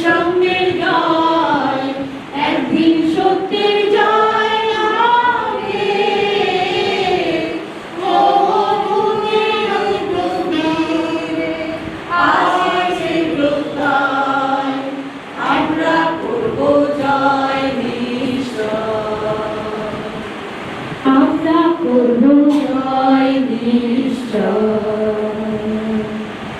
একদিন সঙ্গের